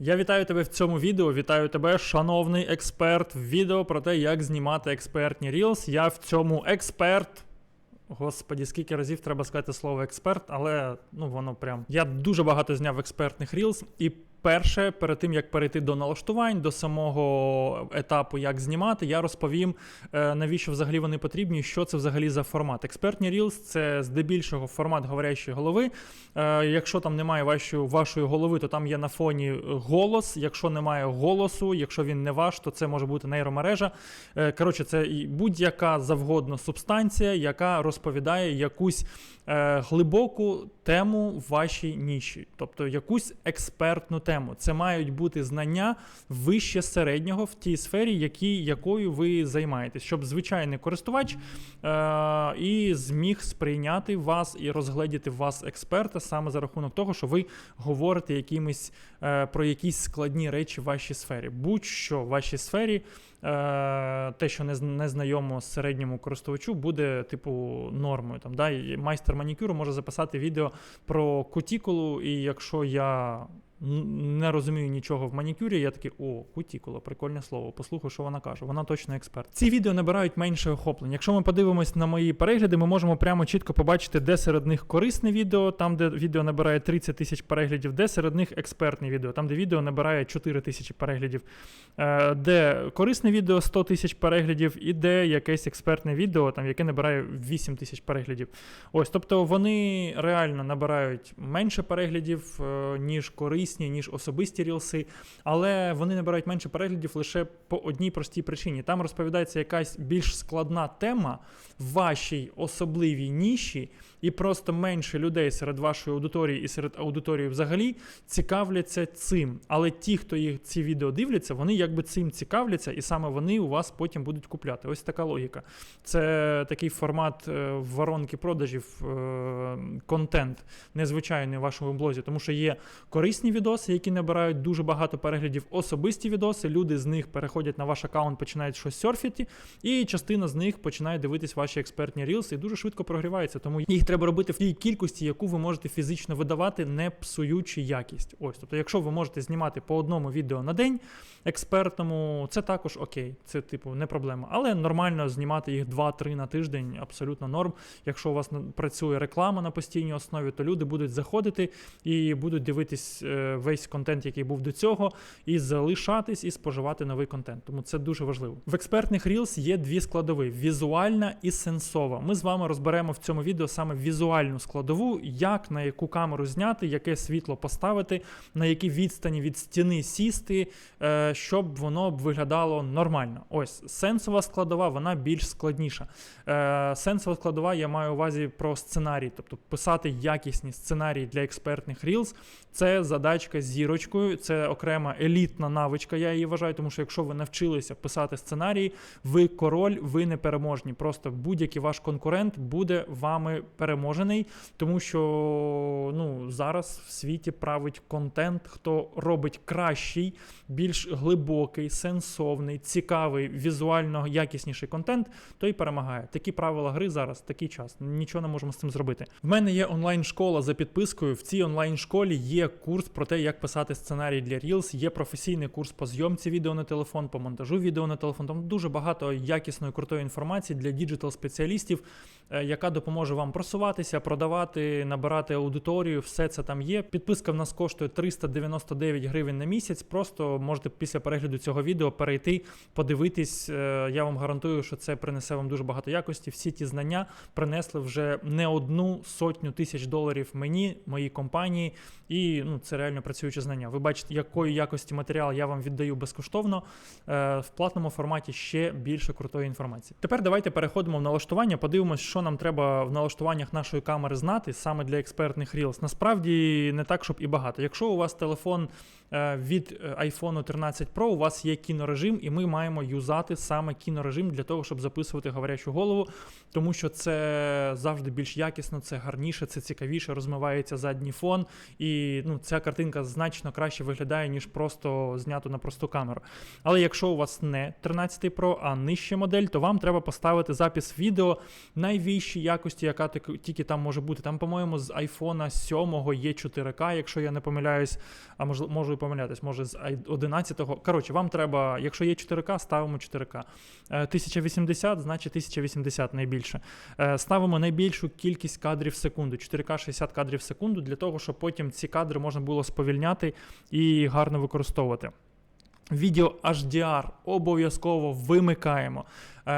Я вітаю тебе в цьому відео. Вітаю тебе, шановний експерт, відео про те, як знімати експертні рілс. Я в цьому експерт. Господі, скільки разів треба сказати слово експерт, але ну воно прям. Я дуже багато зняв експертних рілс, і перше, перед тим як перейти до налаштувань, до самого етапу, як знімати, я розповім, е, навіщо взагалі вони потрібні, що це взагалі за формат. Експертні Reels – це здебільшого формат говорящої голови. Е, Якщо там немає вашої, вашої голови, то там є на фоні голос. Якщо немає голосу, якщо він не ваш, то це може бути нейромережа. Е, Коротше, це будь-яка завгодно субстанція, яка розповідає якусь глибоку тему в вашій ніші, тобто якусь експертну тему. Це мають бути знання вище середнього в тій сфері, які, якою ви займаєтесь, щоб звичайний користувач е, і зміг сприйняти вас і розгледіти вас експерта саме за рахунок того, що ви говорите якимись е, про якісь складні речі в вашій сфері. Будь-що в вашій сфері, е, те, що не, знайомо середньому користувачу, буде типу нормою. Там, да? Майстер манікюру може записати відео про кутікулу, і якщо я не розумію нічого в манікюрі, я такий, о, кутікула, прикольне слово. Послухаю, що вона каже. Вона точно експерт. Ці відео набирають менше охоплень. Якщо ми подивимось на мої перегляди, ми можемо прямо чітко побачити, де серед них корисне відео, там, де відео набирає 30 тисяч переглядів, де серед них експертне відео, там, де відео набирає 4 тисячі переглядів, е, де корисне відео 100 тисяч переглядів, і де якесь експертне відео, там, яке набирає 8 тисяч переглядів. Ось, тобто вони реально набирають менше переглядів, е, ніж корисні, ніж особисті рілси, але вони набирають менше переглядів лише по одній простій причині. Там розповідається якась більш складна тема в вашій особливій ніші, і просто менше людей серед вашої аудиторії і серед аудиторії взагалі цікавляться цим. Але ті, хто їх ці відео дивляться, вони якби цим цікавляться, і саме вони у вас потім будуть купляти. Ось така логіка. Це такий формат е, воронки продажів, е, контент незвичайний в вашому блозі, тому що є корисні відоси, які набирають дуже багато переглядів, особисті відоси. Люди з них переходять на ваш аккаунт, починають щось серфити, і частина з них починає дивитись ваші експертні рілси і дуже швидко прогрівається. Тому їх треба робити в тій кількості, яку ви можете фізично видавати, не псуючи якість. Ось, тобто, якщо ви можете знімати по одному відео на день експертному, це також окей, це типу не проблема. Але нормально знімати їх 2-3 на тиждень, абсолютно норм. Якщо у вас працює реклама на постійній основі, то люди будуть заходити і будуть дивитись е, весь контент, який був до цього, і залишатись і споживати новий контент. Тому це дуже важливо. В експертних Reels є дві складові: візуальна і сенсова. Ми з вами розберемо в цьому відео саме візуальну складову, як на яку камеру зняти, яке світло поставити, на якій відстані від стіни сісти, е, щоб воно виглядало нормально. Ось сенсова складова, вона більш складніша. Е, Сенсова складова, я маю увазі про сценарій, тобто писати якісні сценарії для експертних Reels. Це задачка з зірочкою, це окрема елітна навичка, я її вважаю, тому що якщо ви навчилися писати сценарії, ви король, ви не переможні. Просто будь-який ваш конкурент буде вами переможений, тому що ну, зараз в світі править контент, хто робить кращий, більш глибокий, сенсовний, цікавий, візуально якісніший контент, той перемагає. Такі правила гри зараз, такий час. Нічого не можемо з цим зробити. В мене є онлайн-школа за підпискою. В цій онлайн-школі є курс про те, як писати сценарій для Reels, є професійний курс по зйомці відео на телефон, по монтажу відео на телефон. Там дуже багато якісної крутої інформації для діджитал-спеціалістів, е, яка допоможе вам просуватися, продавати, набирати аудиторію. Все це там є. Підписка в нас коштує 399 гривень на місяць. Просто можете після перегляду цього відео перейти, подивитись. Е, Я вам гарантую, що це принесе вам дуже багато якості. Всі ті знання принесли вже не одну сотню тисяч доларів мені, моїй компанії, і ну це реально працюючі знання. Ви бачите, якої якості матеріал я вам віддаю безкоштовно. Е, В платному форматі ще більше крутої інформації. Тепер давайте переходимо в налаштування. Подивимось, що нам треба в налаштуваннях нашої камери знати саме для експертних Reels. Насправді не так, щоб і багато. Якщо у вас телефон е, від е, iPhone 13 Pro, у вас є кінорежим, і ми маємо юзати саме кінорежим для того, щоб записувати говорячу голову, тому що це завжди більш якісно, це гарніше, це цікавіше, розмивається задній фон, і ну, ця картинка. значно краще виглядає, ніж просто знято на просту камеру. Але якщо у вас не 13 Pro, а нижча модель, то вам треба поставити запис відео найвищій якості, яка тільки там може бути. Там, по-моєму, з iPhone 7 є 4К, якщо я не помиляюсь, а можливо, можу і помилятись, може з 11-го. Коротше, вам треба, якщо є 4К, ставимо 4К. Е, 1080, значить 1080 найбільше. Е, Ставимо найбільшу кількість кадрів в секунду, 4К 60 кадрів в секунду, для того, щоб потім ці кадри можна було сповільняти і гарно використовувати. Відео HDR обов'язково вимикаємо. Е,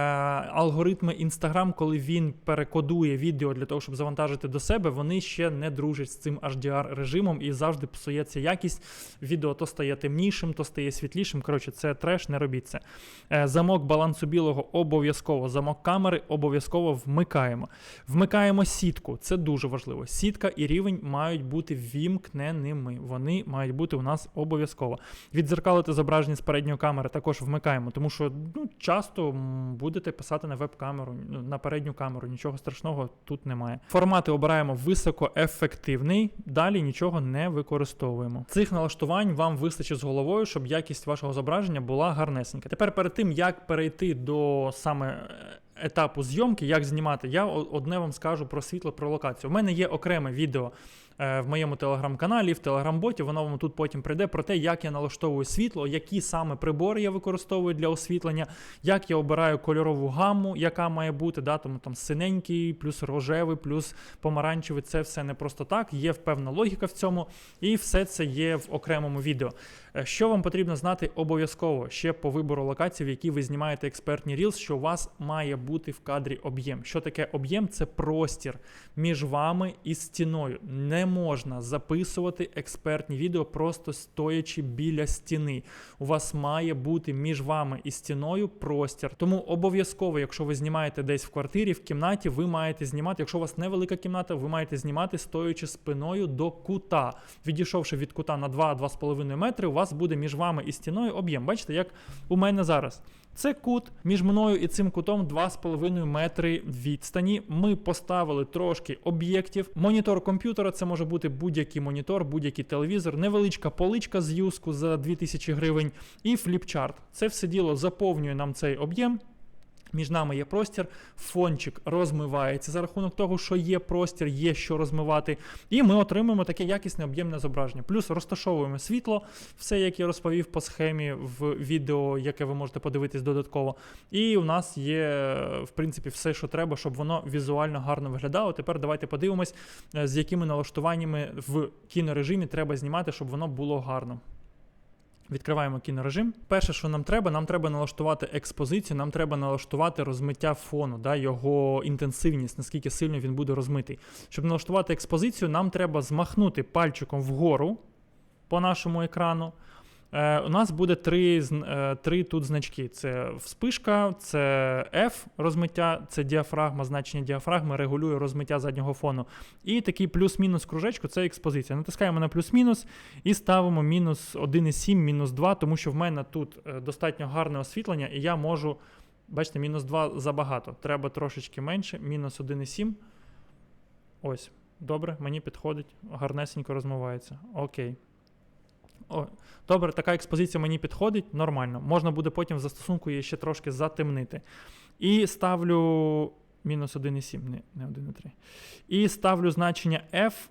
алгоритми Instagram, коли він перекодує відео для того, щоб завантажити до себе, вони ще не дружать з цим HDR режимом і завжди псується якість. Відео то стає темнішим, то стає світлішим. Коротше, це треш, не робіть це. Е, замок балансу білого обов'язково. Замок камери обов'язково вмикаємо. Вмикаємо сітку. Це дуже важливо. Сітка і рівень мають бути вімкненими. Вони мають бути у нас обов'язково. Відзеркалити зображення з передньої камери також вмикаємо, тому що ну, часто будете писати на веб-камеру, ну, на передню камеру. Нічого страшного тут немає. Формати обираємо високоефективний, далі нічого не використовуємо. Цих налаштувань вам вистачить з головою, щоб якість вашого зображення була гарнесенька. Тепер перед тим як перейти до саме. е, Етапу зйомки, як знімати, я одне вам скажу про світло, про локацію. У мене є окреме відео в моєму телеграм-каналі, в телеграм-боті, воно вам тут потім прийде про те, як я налаштовую світло, які саме прибори я використовую для освітлення, як я обираю кольорову гамму, яка має бути, да, тому там синенький, плюс рожевий, плюс помаранчевий. Це все не просто так. Є певна логіка в цьому, і все це є в окремому відео. Е, Що вам потрібно знати обов'язково ще по вибору локацій, в якій ви знімаєте експертні Reels, що у вас має бути в кадрі об'єм. Що таке об'єм? Це простір між вами і стіною. Не можна записувати експертні відео, просто стоячи біля стіни. У вас має бути між вами і стіною простір. Тому обов'язково, якщо ви знімаєте десь в квартирі, в кімнаті, ви маєте знімати. Якщо у вас невелика кімната, ви маєте знімати стоячи спиною до кута. Відійшовши від кута на 2-2,5 метри, у вас буде між вами і стіною об'єм. Бачите, як у мене зараз. Це кут між мною і цим кутом 2,5 метри відстані. Ми поставили трошки об'єктів. Монітор комп'ютера це може бути будь-який монітор, будь-який телевізор, невеличка поличка з юску за 2000 гривень і фліпчарт. Це все діло заповнює нам цей об'єм. Між нами є простір, фончик розмивається за рахунок того, що є простір, є що розмивати, і ми отримуємо таке якісне об'ємне зображення. Плюс розташовуємо світло, все, як я розповів по схемі в відео, яке ви можете подивитись додатково. І у нас є, в принципі, все, що треба, щоб воно візуально гарно виглядало. Тепер давайте подивимось, е, з якими налаштуваннями в кінорежимі треба знімати, щоб воно було гарно. Відкриваємо кінорежим. Перше, що нам треба, нам треба налаштувати експозицію, нам треба налаштувати розмиття фону, да, його інтенсивність, наскільки сильно він буде розмитий. Щоб налаштувати експозицію, нам треба змахнути пальчиком вгору по нашому екрану. Е, у нас буде три, е, три тут значки: це вспишка, це F розмиття, це діафрагма, значення діафрагми регулює розмиття заднього фону. І такий плюс-мінус кружечку це експозиція. Натискаємо на плюс-мінус і ставимо мінус 1,7, мінус 2, тому що в мене тут е, достатньо гарне освітлення, і я можу. Бачите, мінус 2 забагато. Треба трошечки менше, мінус 1,7. Ось. Добре, мені підходить, гарнесенько розмивається. Окей. О, добре, така експозиція мені підходить, нормально. Можна буде потім в застосунку її ще трошки затемнити. І ставлю мінус 1,7, не, не 1,3. І ставлю значення F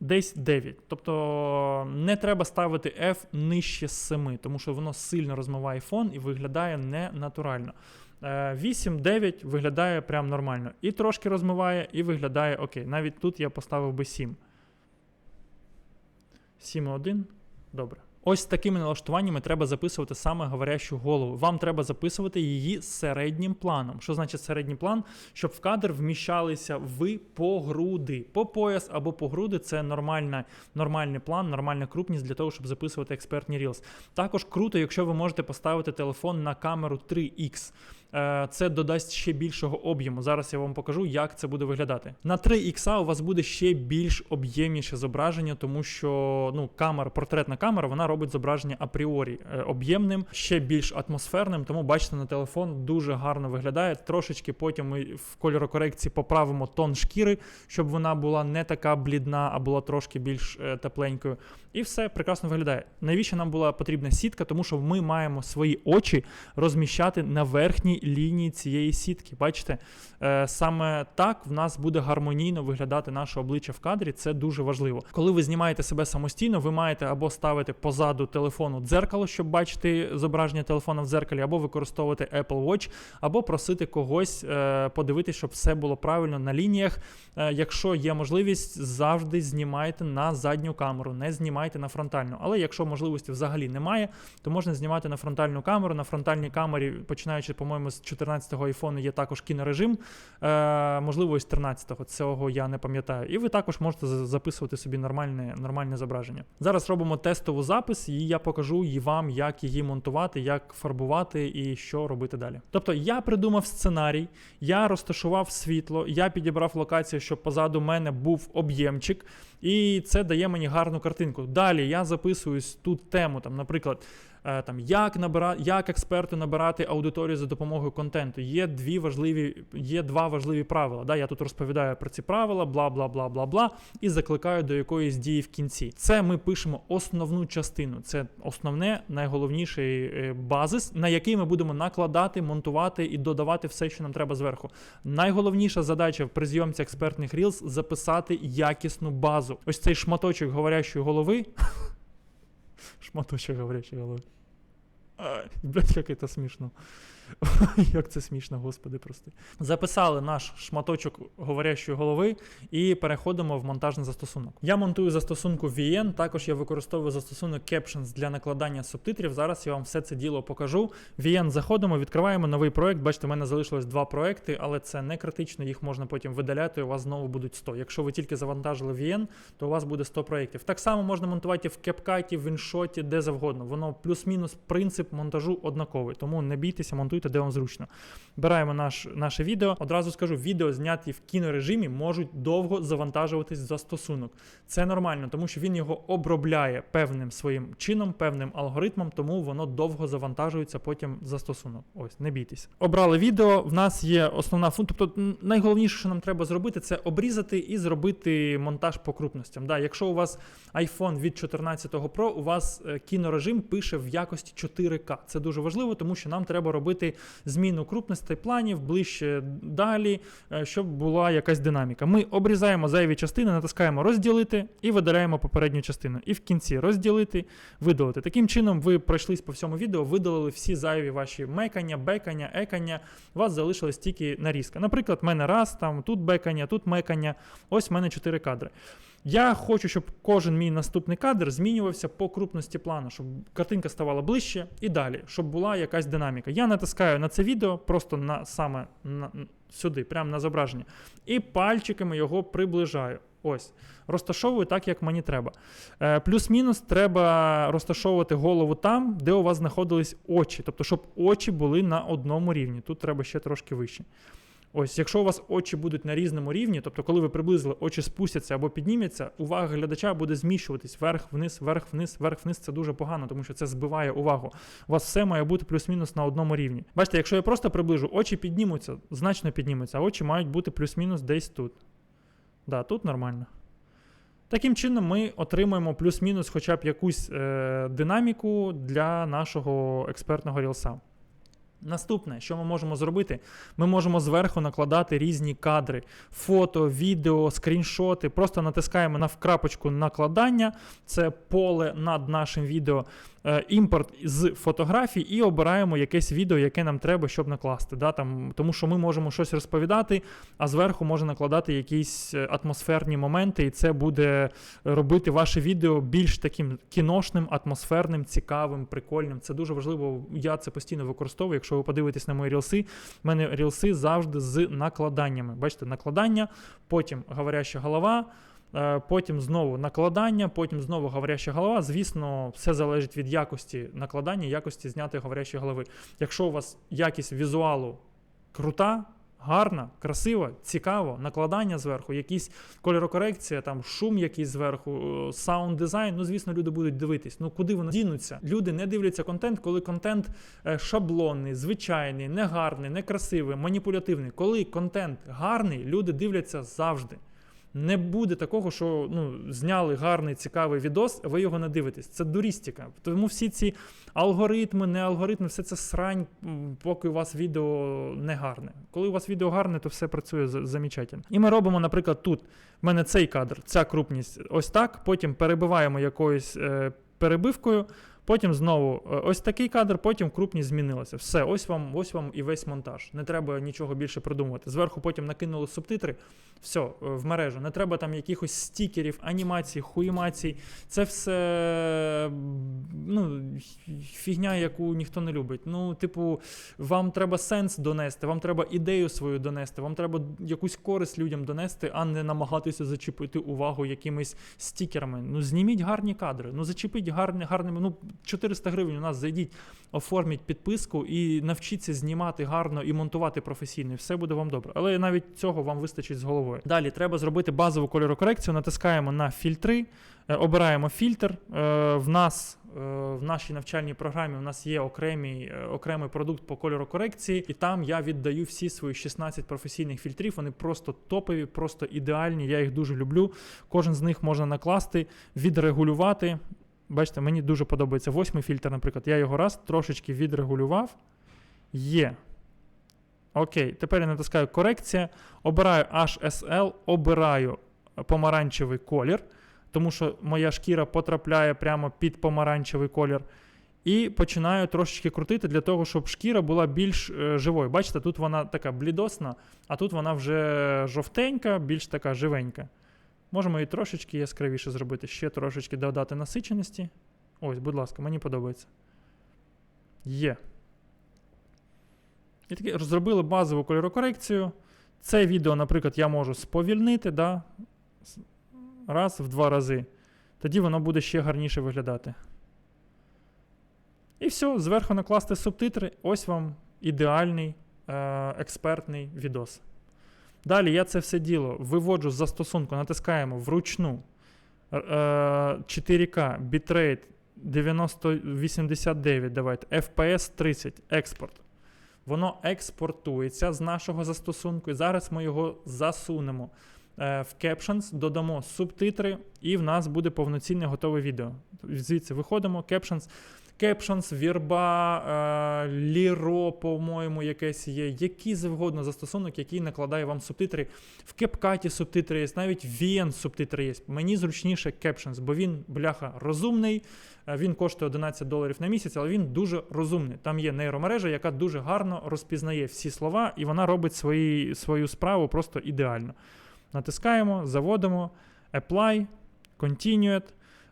десь 9. Тобто не треба ставити F нижче 7, тому що воно сильно розмиває фон і виглядає ненатурально. Е, 8-9 виглядає прям нормально. І трошки розмиває, і виглядає окей. Навіть тут я поставив би 7. 7,1. Добре. Ось такими налаштуваннями треба записувати саме говорящу голову. Вам треба записувати її середнім планом. Що значить середній план? Щоб в кадр вміщалися ви по груди. По пояс або по груди це нормальна, нормальний план, нормальна крупність для того, щоб записувати експертні Reels. Також круто, якщо ви можете поставити телефон на камеру 3X. Е, це додасть ще більшого об'єму. Зараз я вам покажу, як це буде виглядати. На 3 ікса у вас буде ще більш об'ємніше зображення, тому що ну, камера, портретна камера, вона робить зображення апріорі е, об'ємним, ще більш атмосферним. Тому бачите, на телефон дуже гарно виглядає. Трошечки потім ми в кольорокорекції поправимо тон шкіри, щоб вона була не така блідна, а була трошки більш е, тепленькою. І все прекрасно виглядає. Навіщо нам була потрібна сітка? Тому що ми маємо свої очі розміщати на верхній лінії цієї сітки. Бачите, е, саме так в нас буде гармонійно виглядати наше обличчя в кадрі. Це дуже важливо. Коли ви знімаєте себе самостійно, ви маєте або ставити позаду телефону дзеркало, щоб бачити зображення телефона в дзеркалі, або використовувати Apple Watch, або просити когось е, подивитися, щоб все було правильно на лініях. Е, якщо є можливість, завжди знімайте на задню камеру, не знімайте на фронтальну. Але якщо можливості взагалі немає, то можна знімати на фронтальну камеру. На фронтальній камері, починаючи, по-моєму, з 14-го айфону, є також кінорежим. Е, можливо, з 13-го, цього я не пам'ятаю. І ви також можете записувати собі нормальне, нормальне зображення. Зараз робимо тестову запис, і я покажу і вам, як її монтувати, як фарбувати і що робити далі. Тобто я придумав сценарій, я розташував світло, я підібрав локацію, щоб позаду мене був об'ємчик, і це дає мені гарну картинку. Далі я записуюсь тут тему, там, наприклад. Е, Там як набира... як експерту набирати аудиторію за допомогою контенту. Є дві важливі, є два важливі правила. Да? Я тут розповідаю про ці правила, бла бла бла бла бла, і закликаю до якоїсь дії в кінці. Це ми пишемо основну частину. Це основне, найголовніший е, базис, на який ми будемо накладати, монтувати і додавати все, що нам треба зверху. Найголовніша задача при зйомці експертних Reels – записати якісну базу. Ось цей шматочок говорящої голови. Шматочок говорящей головы. А, блядь, как это смішно. Як це смішно, господи, прости. Записали наш шматочок говорящої голови і переходимо в монтажний застосунок. Я монтую застосунку VN, також я використовую застосунок Captions для накладання субтитрів. Зараз я вам все це діло покажу. VN заходимо, відкриваємо новий проект. Бачите, в мене залишилось два проекти, але це не критично, їх можна потім видаляти. У вас знову будуть 100. Якщо ви тільки завантажили VN, то у вас буде 100 проєктів. Так само можна монтувати в CapCut, в InShot, де завгодно. Воно плюс-мінус принцип монтажу однаковий. Тому не бійтеся, монтуйте, де вам зручно. Бераємо наш, наше відео. Одразу скажу, відео зняті в кінорежимі можуть довго завантажуватись в застосунок. Це нормально, тому що він його обробляє певним своїм чином, певним алгоритмом, тому воно довго завантажується потім в застосунок. Ось, не бійтесь. Обрали відео. В нас є основна функція. Тобто, найголовніше, що нам треба зробити, це обрізати і зробити монтаж по крупностям. Да, якщо у вас iPhone від 14 Pro, у вас е, кінорежим пише в якості 4К. Це дуже важливо, тому що нам треба робити зміну крупностей планів ближче далі, е, щоб була якась динаміка. Ми обрізаємо зайві частини, натискаємо розділити і видаляємо попередню частину. І в кінці розділити, видалити. Таким чином, ви пройшлись по всьому відео, видалили всі зайві ваші мекання, бекання, екання. У вас залишилась тільки нарізка. Наприклад, в мене раз, там тут бекання, тут мекання. Ось в мене 4 кадри. Я хочу, щоб кожен мій наступний кадр змінювався по крупності плану, щоб картинка ставала ближче і далі, щоб була якась динаміка. Я натискаю на це відео просто на саме на, сюди, прямо на зображення, і пальчиками його приближаю. Ось, розташовую так, як мені треба. Е, плюс-мінус треба розташовувати голову там, де у вас знаходились очі. Тобто, щоб очі були на одному рівні. Тут треба ще трошки вище. Ось, якщо у вас очі будуть на різному рівні, тобто, коли ви приблизили, очі спустяться або підніметься, увага глядача буде зміщуватись вверх, вниз, вверх, вниз, вверх, вниз. Це дуже погано, тому що це збиває увагу. У вас все має бути плюс-мінус на одному рівні. Бачите, якщо я просто приближу, очі піднімуться, значно піднімуться, а очі мають бути плюс-мінус десь тут. Да, тут нормально. Таким чином, ми отримуємо плюс-мінус хоча б якусь е, динаміку для нашого експертного рілса. Наступне, що ми можемо зробити, ми можемо зверху накладати різні кадри, фото, відео, скріншоти. Просто натискаємо на крапочку накладання, це поле над нашим відео, імпорт з фотографій і обираємо якесь відео, яке нам треба, щоб накласти. Да? Там, тому що ми можемо щось розповідати, а зверху може накладати якісь е, атмосферні моменти, і це буде робити ваше відео більш таким кіношним, атмосферним, цікавим, прикольним. Це дуже важливо. Я це постійно використовую. Якщо ви подивитесь на мої рілси, в мене рілси завжди з накладаннями. Бачите, накладання, потім говоряща голова. Е, Потім знову накладання, потім знову говоряща голова. Звісно, все залежить від якості накладання, якості знятої говорящої голови. Якщо у вас якість візуалу крута, гарна, красива, цікаво, накладання зверху, якісь кольорокорекція, там шум якийсь зверху, е, саунд дизайн. Ну, звісно, люди будуть дивитись. Ну куди вони дінуться? Люди не дивляться контент, коли контент е, шаблонний, звичайний, негарний, некрасивий, маніпулятивний. Коли контент гарний, люди дивляться завжди. Не буде такого, що ну, зняли гарний цікавий відос, ви його не дивитесь. Це дурістика. Тому всі ці алгоритми, не алгоритми, все це срань, поки у вас відео не гарне. Коли у вас відео гарне, то все працює за- замечательно. І ми робимо, наприклад, тут. В мене цей кадр, ця крупність ось так. Потім перебиваємо якоюсь е, перебивкою. Потім знову е, ось такий кадр, потім крупність змінилася. Все, ось вам, ось вам і весь монтаж. Не треба нічого більше придумувати. Зверху потім накинули субтитри, все, е, в мережу. Не треба там якихось стікерів, анімацій, хуїмацій. Це все ну, фігня, яку ніхто не любить. Ну, типу, вам треба сенс донести, вам треба ідею свою донести, вам треба якусь користь людям донести, а не намагатися зачепити увагу якимись стікерами. Ну, зніміть гарні кадри, ну зачепіть гарні, гарними. Ну, 400 гривень у нас зайдіть, оформіть підписку і навчіться знімати гарно і монтувати професійно. Все буде вам добре. Але навіть цього вам вистачить з головою. Далі треба зробити базову кольорокорекцію. Натискаємо на фільтри, е, обираємо фільтр. Е, В нас е, в нашій навчальній програмі у нас є окремий, окремий продукт по кольорокорекції, і там я віддаю всі свої 16 професійних фільтрів. Вони просто топові, просто ідеальні. Я їх дуже люблю. Кожен з них можна накласти, відрегулювати. Бачите, мені дуже подобається восьмий фільтр, наприклад. Я його раз трошечки відрегулював. Є. Окей, тепер я натискаю корекція, обираю HSL, обираю помаранчевий колір, тому що моя шкіра потрапляє прямо під помаранчевий колір. І починаю трошечки крутити для того, щоб шкіра була більш е, живою. Бачите, тут вона така блідосна, а тут вона вже жовтенька, більш така живенька. Можемо її трошечки яскравіше зробити, ще трошечки додати насиченості. Ось, будь ласка, мені подобається. Є. І таки зробили базову кольорокорекцію. Це відео, наприклад, я можу сповільнити, да? раз в два рази. Тоді воно буде ще гарніше виглядати. І все, зверху накласти субтитри. Ось вам ідеальний е- експертний відос. Далі я це все діло виводжу з застосунку, натискаємо вручну. Е, 4К, бітрейт 9089, давайте, FPS 30, експорт. Воно експортується з нашого застосунку, і зараз ми його засунемо. е, в Captions, додамо субтитри, і в нас буде повноцінне готове відео. Звідси виходимо, Captions. Captions, Вірба, е, Ліро, по-моєму, якесь є. Який завгодно застосунок, який накладає вам субтитри. В CapCut субтитри є, навіть VN субтитри є. Мені зручніше Captions, бо він, бляха, розумний. Е, Він коштує 11 доларів на місяць, але він дуже розумний. Там є нейромережа, яка дуже гарно розпізнає всі слова, і вона робить свої, свою справу просто ідеально. Натискаємо, заводимо, Apply, Continued.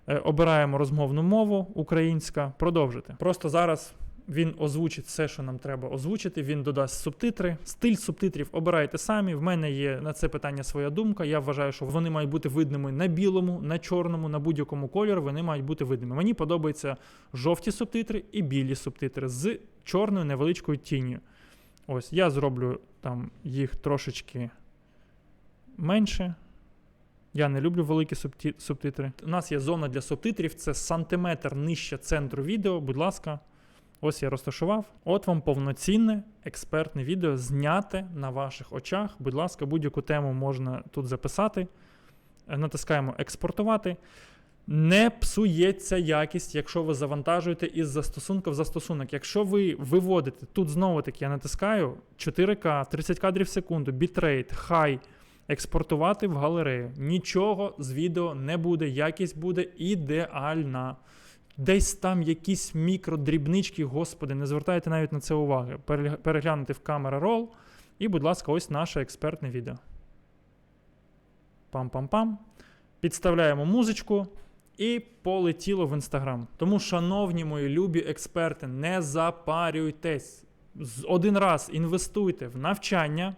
Е, Обираємо розмовну мову українська, продовжити. Просто зараз він озвучить все, що нам треба озвучити. Він додасть субтитри. Стиль субтитрів обирайте самі. В мене є на це питання своя думка. Я вважаю, що вони мають бути видними на білому, на чорному, на будь-якому кольорі. Вони мають бути видними. Мені подобаються жовті субтитри і білі субтитри з чорною невеличкою тінню. Ось я зроблю там їх трошечки менше. Я не люблю великі субтитри. У нас є зона для субтитрів, це сантиметр нижче центру відео. Будь ласка, ось я розташував. От вам повноцінне експертне відео, зняте на ваших очах. Будь ласка, будь-яку тему можна тут записати. Е, Натискаємо експортувати. Не псується якість, якщо ви завантажуєте із застосунку в застосунок. Якщо ви виводите, тут знову таки я натискаю 4К, 30 кадрів в секунду, бітрейт, хай експортувати в галерею. Нічого з відео не буде, якість буде ідеальна. Десь там якісь мікродрібнички, господи, не звертайте навіть на це уваги. Переглянути в камера рол. І, будь ласка, ось наше експертне відео. Пам-пам-пам. Підставляємо музичку і полетіло в інстаграм. Тому, шановні мої любі експерти, не запарюйтесь. Один раз інвестуйте в навчання,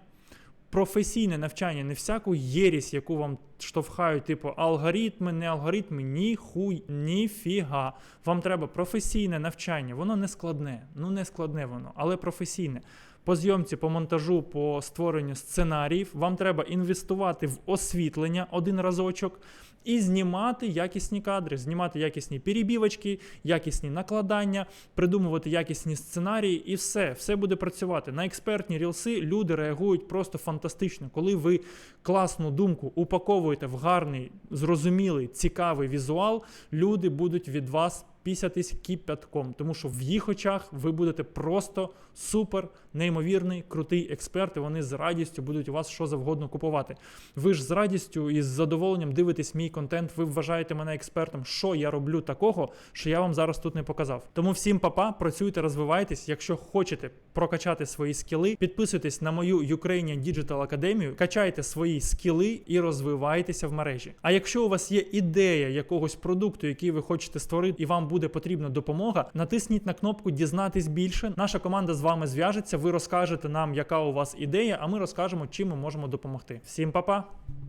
професійне навчання, не всяку єрість, яку вам штовхають, типу алгоритми, не алгоритми, ні хуй, ніфіга. Вам треба професійне навчання. Воно не складне, ну не складне воно, але професійне. По зйомці, по монтажу, по створенню сценаріїв вам треба інвестувати в освітлення один разочок і знімати якісні кадри, знімати якісні перебівочки, якісні накладання, придумувати якісні сценарії, і все, все буде працювати. На експертні рілси люди реагують просто фантастично. Коли ви класну думку упаковуєте в гарний, зрозумілий, цікавий візуал, люди будуть від вас пісятись кипятком, тому що в їх очах ви будете просто супер, неймовірний, крутий експерт, і вони з радістю будуть у вас що завгодно купувати. Ви ж з радістю і з задоволенням дивитесь мій контент, ви вважаєте мене експертом, що я роблю такого, що я вам зараз тут не показав. Тому всім папа, працюйте, розвивайтесь. Якщо хочете прокачати свої скіли, підписуйтесь на мою Ukrainian Digital Academy, качайте свої скіли і розвивайтеся в мережі. А якщо у вас є ідея якогось продукту, який ви хочете створити, і вам буде потрібна допомога, натисніть на кнопку Дізнатись більше. Наша команда з вами зв'яжеться. Ви розкажете нам, яка у вас ідея, а ми розкажемо, чим ми можемо допомогти. Всім па-па!